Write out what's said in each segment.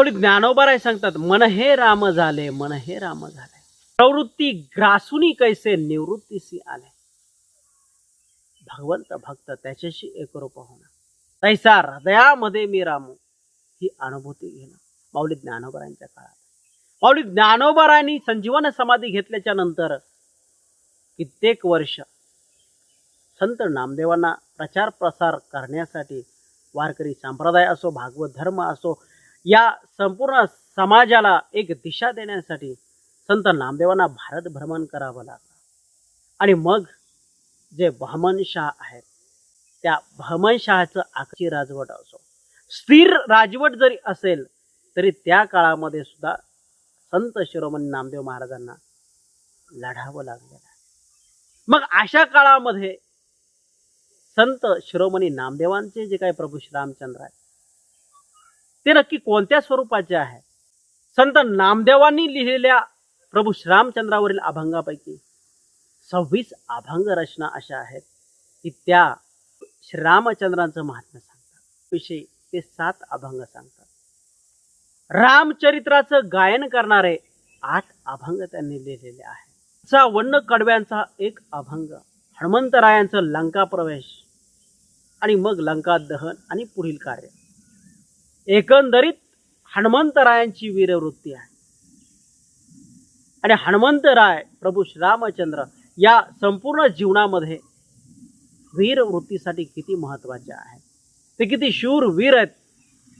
थोडी ज्ञानोबाराय सांगतात मन हे राम झाले मन हे राम झाले. प्रवृत्ती ग्रासुनी कैसे निवृत्तीसी आले. भगवंत भक्त त्याच्याशी एकरूप होणं तैसा हृदयामध्ये मी रामू ही अनुभूती घेणं. माऊली ज्ञानोबरांच्या काळात. माऊली ज्ञानोबरांनी संजीवन समाधी घेतल्याच्या नंतर कित्येक वर्ष संत नामदेवांना प्रचार प्रसार करण्यासाठी वारकरी संप्रदाय असो भागवत धर्म असो या संपूर्ण समाजाला एक दिशा देण्यासाठी संत नामदेवांना भारत भ्रमण करावं लागलं. आणि मग जे बहमनशाह आहेत त्या बहमनशहाचं आखची राजवट असो स्थिर राजवट जरी असेल तरी त्या काळामध्ये सुद्धा संत शिरोमणी नामदेव महाराजांना लढावं लागलेलं आहे. मग अशा काळामध्ये संत शिरोमणी नामदेवांचे जे काही प्रभू श्रीरामचंद्र आहेत ते नक्की कोणत्या स्वरूपाचे आहे? संत नामदेवांनी लिहिलेल्या प्रभू श्रीरामचंद्रावरील अभंगापैकी सव्वीस अभंग रचना अशा आहेत की त्या श्रीरामचंद्रांचं महात्म्य सांगतात. विषयी ते सात अभंग सांगतात. रामचरित्राचं गायन करणारे आठ अभंग त्यांनी लिहिलेले आहे चा वन्न कडव्यांचा एक अभंग हनुमंतरायांचं लंका प्रवेश आणि मग लंका दहन आणि पुढील कार्य. एकंदरीत हनुमंतरायांची वीरवृत्ती आहे. आणि हनुमंतराय प्रभू श्रीरामचंद्र या संपूर्ण जीवनामध्ये वीरवृत्तीसाठी किती महत्त्वाचे आहे ते किती शूर वीर आहेत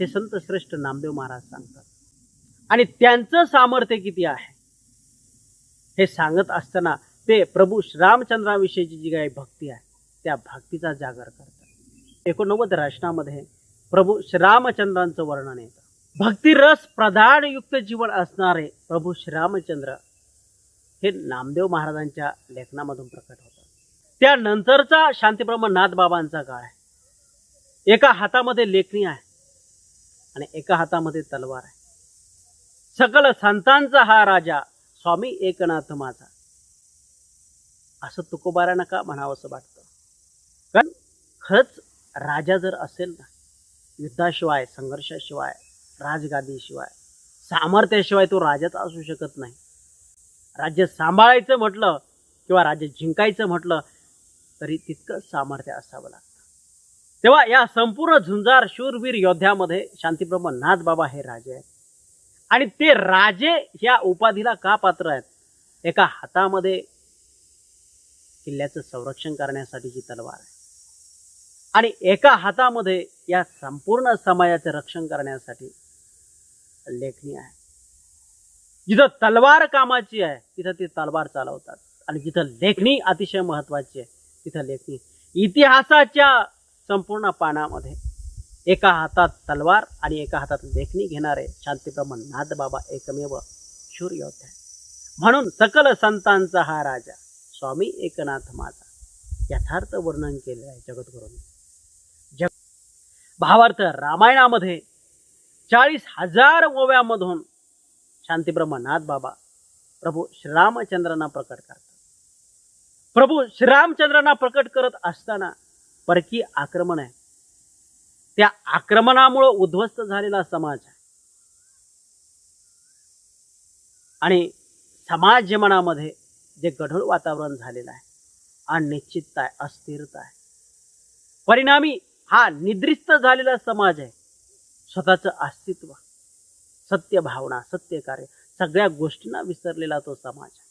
हे संत श्रेष्ठ नामदेव महाराज सांगतात. आणि त्यांचं सामर्थ्य किती आहे हे सांगत असताना ते प्रभू श्रीरामचंद्राविषयीची जी काही भक्ती आहे त्या भक्तीचा जागर करतात. एकोणनव्वद रचनामध्ये प्रभू श्रीरामचंद्रांचं वर्णन येतं भक्तिरस प्रधान युक्त जीवन असणारे प्रभू श्रीरामचंद्र हे नामदेव महाराजांच्या लेखनामधून प्रकट होतात. त्यानंतरचा शांतीब्रह्म नाथबाबांचा काळ आहे. एका हातामध्ये लेखणी आहे आणि एका हातामध्ये तलवार आहे. सकल संतांचा हा राजा स्वामी एकनाथ माझा. असं तुकोबारा नका म्हणावं असं वाटतं? कारण खरंच राजा जर असेल ना युद्धाशिवाय संघर्षाशिवाय राजगादीशिवाय सामर्थ्याशिवाय तो राजाच असू शकत नाही. राज्य सांभाळायचं म्हटलं किंवा राज्य जिंकायचं म्हटलं तरी तितकं सामर्थ्य असावं लागतं. तेव्हा या संपूर्ण झुंजार शूरवीर योद्ध्यामध्ये शांतीप्रभू नाथबाबा हे राजे आहेत. आणि ते राजे या उपाधीला का पात्र आहेत? एका हातामध्ये किल्ल्याचं संरक्षण करण्यासाठीची तलवार आहे. आणि एका हातामध्ये या संपूर्ण समाजाचं रक्षण करण्यासाठी लेखणी आहे. जिथं तलवार कामाची आहे तिथं ती तलवार चालवतात. आणि जिथं लेखणी अतिशय महत्वाची आहे तिथं लेखणी इतिहासाच्या संपूर्ण पानामध्ये एका हातात तलवार आणि एका हातात लेखणी घेणारे शांतीप्रमाण नाथबाबा एकमेव शूर योद्धा म्हणून सकल संतांचा हा राजा स्वामी एकनाथ माझा यथार्थ वर्णन केले आहे जगद्गुरूंनी. जग भावार्थ रामायणामध्ये चाळीस हजार ओव्यामधून शांतीब्रह्मनाथ बाबा प्रभू श्रीरामचंद्रांना प्रकट करतात. प्रभू श्रीरामचंद्रांना प्रकट करत असताना परकी आक्रमण आहे. त्या आक्रमणामुळं उद्ध्वस्त झालेला समाज आहे. आणि समाज जीवनामध्ये जे गढूळ वातावरण झालेलं आहे अनिश्चितता आहे अस्थिरता आहे. परिणामी हा निद्रिस्त झालेला समाज आहे. स्वतःचं अस्तित्व सत्य भावना सत्य कार्य सगळ्या गोष्टींना विसरलेला तो समाज आहे.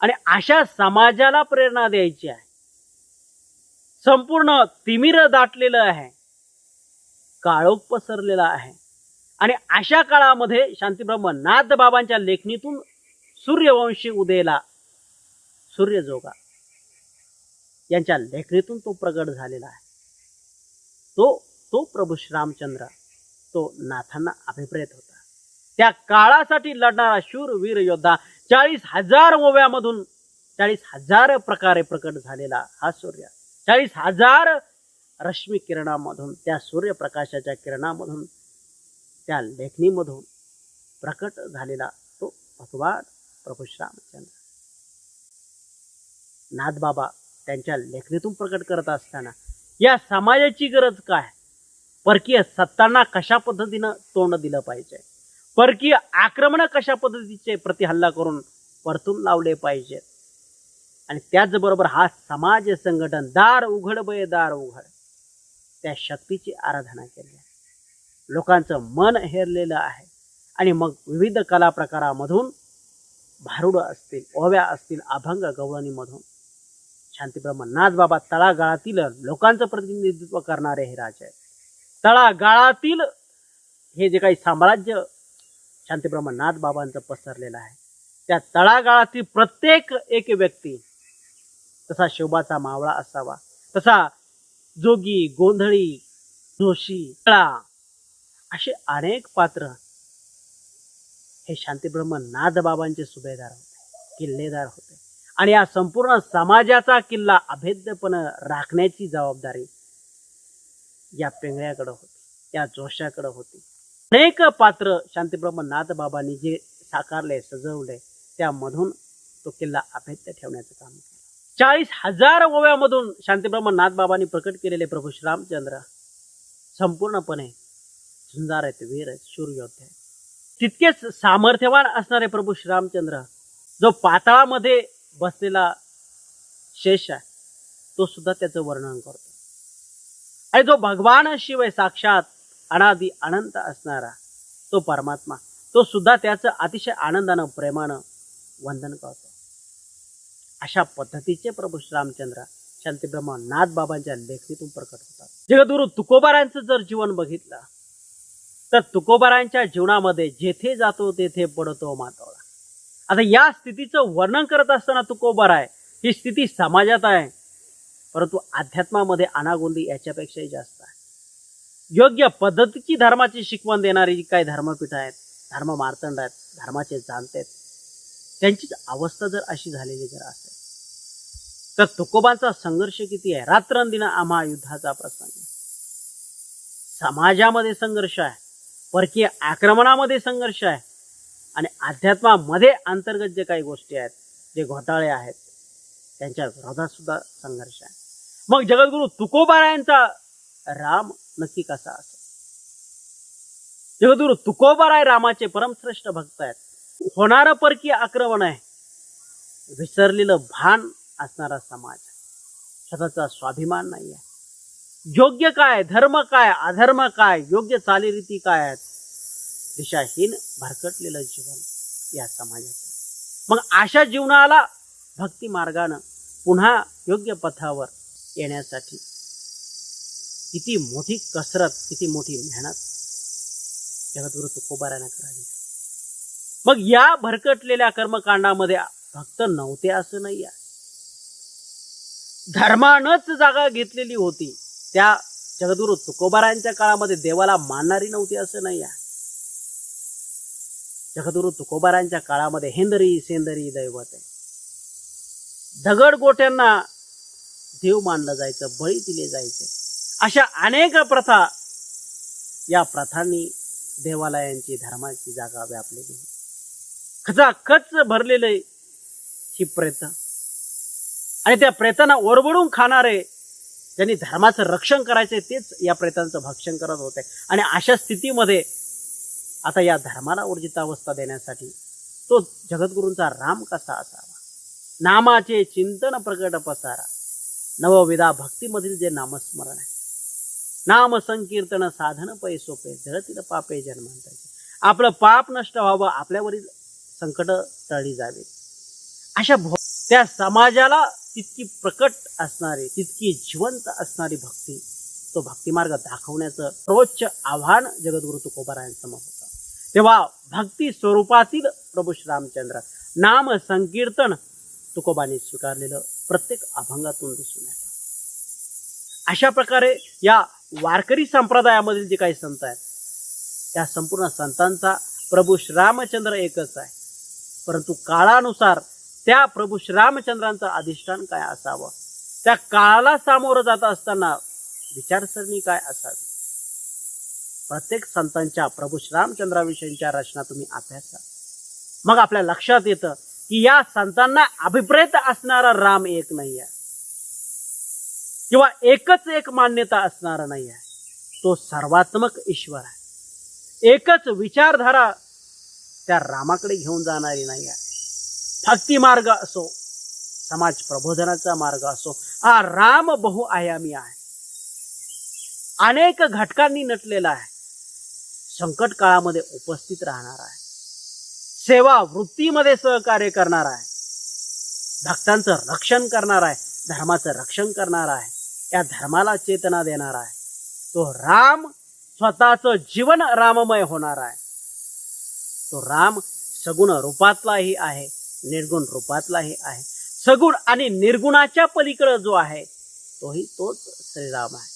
आणि अशा समाजाला प्रेरणा द्यायची आहे. संपूर्ण तिमिर दाटलेलं आहे. काळोख पसरलेला आहे. आणि अशा काळामध्ये शांतीब्रह्म नाथ बाबांच्या लेखणीतून सूर्यवंशी उदयला सूर्यजोगा यांच्या लेखणीतून तो प्रगट झालेला आहे. तो तो प्रभू श्रीरामचंद्र तो नाथांना अभिप्रेत होता. त्या काळासाठी लढणारा शूर वीर योद्धा चाळीस हजार ओव्यामधून चाळीस हजार प्रकारे प्रकट झालेला हा सूर्य. चाळीस हजार रश्मी किरणामधून त्या सूर्यप्रकाशाच्या किरणामधून त्या लेखणीमधून प्रकट झालेला तो भगवान प्रभू श्रीरामचंद्र. नाथबाबा त्यांच्या लेखणीतून प्रकट करत असताना या समाजाची गरज काय? परकीय सत्तांना कशा पद्धतीनं तोंड दिलं पाहिजे? परकीय आक्रमण कशा पद्धतीचे प्रतिहल्ला करून परतून लावले पाहिजेत आणि त्याचबरोबर हा समाज संघटन दार उघड बय दार उघड. त्या शक्तीची आराधना केली आहे. लोकांचं मन हेरलेलं आहे. आणि मग विविध कला प्रकारामधून भारुड असतील ओव्या असतील अभंग गवळणीमधून शांतीब्रह्म नाथबाबा तळागाळातील लोकांचं प्रतिनिधित्व करणारे हे राजे आहेत. तळागाळातील हे जे काही साम्राज्य शांतीब्रह्म नाथबाबांचं पसरलेलं आहे त्या तळागाळातील प्रत्येक एक व्यक्ती तसा शोभाचा मावळा असावा. तसा जोगी गोंधळी जोशी तळा असे अनेक पात्र हे शांतीब्रह्म नाथबाबांचे सुभेदार होते किल्लेदार होते. आणि या संपूर्ण समाजाचा किल्ला अभेद्यपणे राखण्याची जबाबदारी या पेंगळ्याकडे होती या जोशाकडे होती. अनेक पात्र शांतीब्रह्म नाथबाबांनी जे साकारले सजवले त्यामधून तो किल्ला अभेद्य ठेवण्याचं काम केलं. चाळीस हजार ओव्यामधून शांतीब्रह्म नाथबाबांनी प्रकट केलेले प्रभू श्रीरामचंद्र संपूर्णपणे झुंजार आहेत वीर आहेत शूर तितकेच सामर्थ्यवान असणारे प्रभू श्रीरामचंद्र जो पाताळामध्ये बसलेला शेष आहे तो सुद्धा त्याचं वर्णन करतो. आणि जो भगवान शिवाय साक्षात अनादी अनंत असणारा तो परमात्मा तो सुद्धा त्याचं अतिशय आनंदानं प्रेमानं वंदन करतो. अशा पद्धतीचे प्रभू श्रीरामचंद्र नाथ नाथबाबांच्या लेखणीतून प्रकट होतात. जगदुरु तुकोबारांचं जर जीवन बघितलं तर तुकोबारांच्या जीवनामध्ये जेथे जातो तेथे पडतो मातोळा. आता या स्थितीचं वर्णन करत असताना तुकोबार आहे ही स्थिती समाजात आहे. परंतु अध्यात्मामध्ये अनागोंदी याच्यापेक्षाही जास्त आहे. योग्य पद्धतीची धर्माची शिकवण देणारी जी काही धर्मपीठ आहेत धर्म मार्तंड आहेत धर्माचे जाणते आहेत त्यांचीच अवस्था जर अशी झालेली जर असेल तर तुकोबांचा संघर्ष किती आहे? रात्रंदिन आम्हा युद्धाचा प्रसंग. समाजामध्ये संघर्ष आहे. परकीय आक्रमणामध्ये संघर्ष आहे. आणि अध्यात्मामध्ये अंतर्गत जे काही गोष्टी आहेत जे घोटाळे आहेत त्यांच्या विरोधात सुद्धा संघर्ष आहे. मग जगद्गुरु तुकोबारायांचा राम नक्की कसा असेल? जगद्गुरु तुकोबाराय रामाचे परमश्रेष्ठ भक्त आहेत. होणारं परकीय आक्रमण आहे. विसरलेलं भान असणारा समाज स्वतःचा स्वाभिमान नाही आहे योग्य काय धर्म काय अधर्म काय योग्य चालीरीती काय आहेत? दिशाहीन भरकटलेलं जीवन या समाजाचं. मग अशा जीवनाला भक्ती मार्गानं पुन्हा योग्य पथावर येण्यासाठी किती मोठी कसरत किती मोठी मेहनत जगद्गुरु तुकोबारानं करावी. मग या भरकटलेल्या कर्मकांडामध्ये भक्त नव्हते असं नाही आहे धर्मानच जागा घेतलेली होती. त्या जगद्गुरु तुकोबारायांच्या काळामध्ये देवाला मानणारी नव्हती असं नाही आहे जगदुरु तुकोबारांच्या काळामध्ये हेंदरी सेंदरी दैवत आहे. दगड गोट्यांना देव मानलं जायचं बळी दिले जायचे. अशा अनेक प्रथा या प्रथांनी देवालयांची धर्माची जागा व्यापलेली खचाखच भरलेले ही प्रेत. आणि त्या प्रेतांना ओरबडून खाणारे ज्यांनी धर्माचं रक्षण करायचे तेच या प्रेतांचं भक्षण करत होते. आणि अशा स्थितीमध्ये आता या धर्माला ऊर्जितावस्था देण्यासाठी तो जगद्गुरूंचा राम कसा असावा? नामाचे चिंतन प्रकट पसारा. नवविधा भक्तीमधील जे नामस्मरण आहे. नाम संकीर्तन साधन पै सोपे जळतील पापे जन्मांताचे आपलं पाप नष्ट व्हावं आपल्यावरील संकट टळली जावी. अशा भो त्या समाजाला तितकी प्रकट असणारी तितकी जिवंत असणारी भक्ती तो भक्तिमार्ग दाखवण्याचं सर्वोच्च आव्हान जगद्गुरु तुकोबारायांसमोर होतं. तेव्हा भक्ती स्वरूपातील प्रभू श्रीरामचंद्र नाम संकीर्तन तुकोबाने स्वीकारलेलं प्रत्येक अभंगातून दिसून येतं. अशा प्रकारे या वारकरी संप्रदायामधील जे काही संत आहेत त्या संपूर्ण संतांचा प्रभू श्रीरामचंद्र एकच आहे. परंतु काळानुसार त्या प्रभू श्रीरामचंद्रांचं अधिष्ठान काय असावं? त्या काळाला सामोरं जात असताना विचारसरणी काय असावी? प्रत्येक संतांच्या प्रभू श्रीरामचंद्राविषयीच्या रचना तुम्ही अभ्यासा मग आपल्या लक्षात येतं की या संतांना अभिप्रेत असणारा राम एक नाही आहे. किंवा एकच एक मान्यता असणारा नाही आहे. तो सर्वात्मक ईश्वर आहे. एकच विचारधारा त्या रामाकडे घेऊन जाणारी नाही आहे. भक्ती मार्ग असो समाज प्रबोधनाचा मार्ग असो हा राम बहुआयामी आहे. अनेक घटकांनी नटलेला आहे. संकट काळामध्ये उपस्थित राहणार आहे. सेवा वृत्तीमध्ये सहकार्य करणार आहे. भक्तांचं रक्षण करणार आहे. धर्माचं रक्षण करणार आहे. या धर्माला चेतना देणार आहे. तो राम स्वतःचं जीवन राममय होणार आहे. तो राम सगुण रूपातलाही आहे निर्गुण रूपातलाही आहे. सगुण आणि निर्गुणाच्या पलीकडं जो आहे तोही तोच श्रीराम आहे.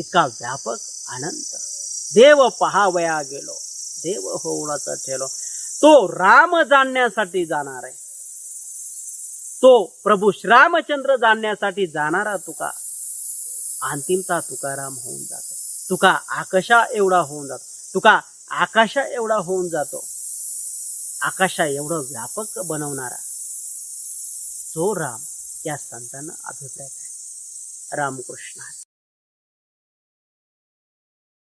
इतका व्यापक अनंत देव पहावया गेलो. देव होऊनच ठेलो. तो राम जाणण्यासाठी जाणार आहे. तो प्रभू श्रीरामचंद्र जाणण्यासाठी जाणारा तुका अंतिमता तुकाराम होऊन जातो. तुका आकाशा एवढा होऊन जातो. तुका आकाशा एवढा होऊन जातो. आकाशा एवढं व्यापक बनवणारा तो राम या संतांना अभिप्रेत आहे. रामकृष्ण